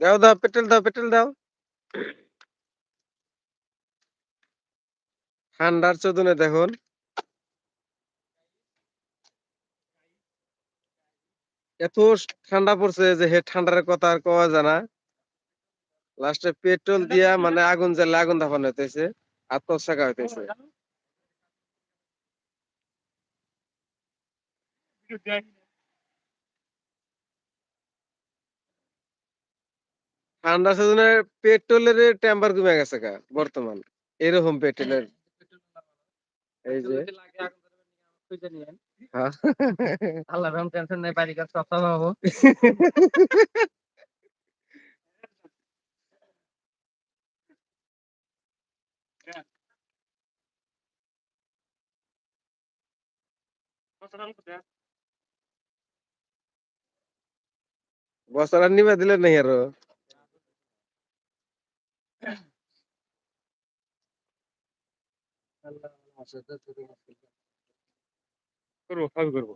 দাও দাও, পেট্রোল দাও পেট্রোল দাও। ঠান্ডার চোদনে দেখুন। এত ঠান্ডা পড়ছে যে হে ঠান্ডার কথা আর কওয়া জানা। লাস্টে পেট্রোল দিয়া মানে আগুন জ্বালে, আগুন ধাপানো হইতেছে আত্মসাকা হইতেছে। ঠান্ডা সিজনে পেট্রোলের টেম্পার কমে গেছে গা বর্তমান। এরকম পেট্রোলের। এই যে। হ্যাঁ। আল্লাহ রহম টেনশন নাই বাড়ি কাজ সব হব বস্তাটা নিবে দিলে নাই আরও। করব সবই করব।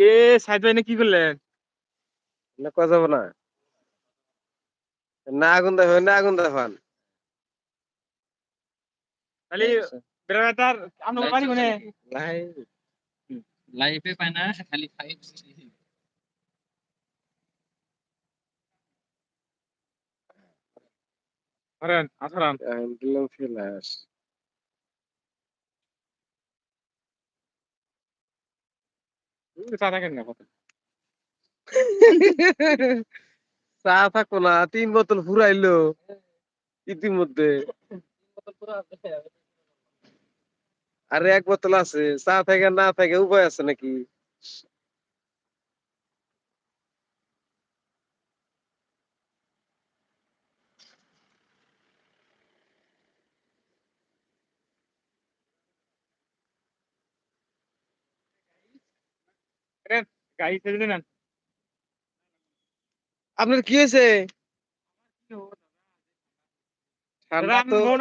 এ সাইদ ভাই না কি করলেন? না কয়া যাব না। না আগুন দেখান না আগুন দেখান তাহলে বেড়াটার আমরা পারি মানে লাইফে পায় না খালি ধরেন আসরান দিলাম ফ্ল্যাশ চা থাকেন না চা থাকো না তিন বোতল ফুরাইলো। ইতিমধ্যে। আরে এক বোতল আছে চা থেকে না থেকে উপায় আছে নাকি? আপনার কি হয়েছে?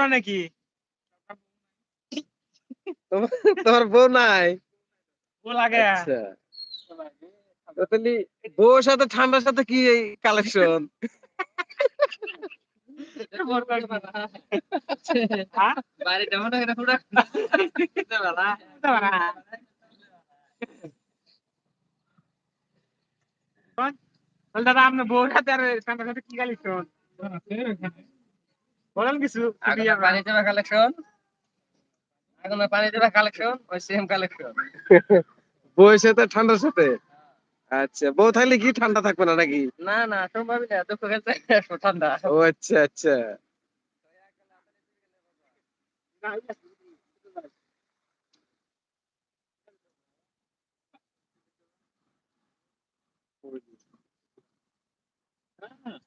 নাকি? তোমার বউ নাই? আচ্ছা। বউর সাথে ঠান্ডার সাথে কি কালেকশন হ্যাঁ? বাড়ি যেমন এটা পুরো তাহলে দাদা আপনার বউর সাথে আর ঠান্ডার সাথে কি গালি শোন বলেন কিছু পানি দেওয়া কালেকশন আগুনে পানি দেওয়া কালেকশন ওই সেম কালেকশন বউয়ের সাথে ঠান্ডার সাথে? আচ্ছা বউ থাকলে কি ঠান্ডা থাকবে না নাকি? না না সম্ভবই না দুঃখ গেছে ঠান্ডা। ও আচ্ছা আচ্ছা।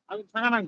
আমি থাকা না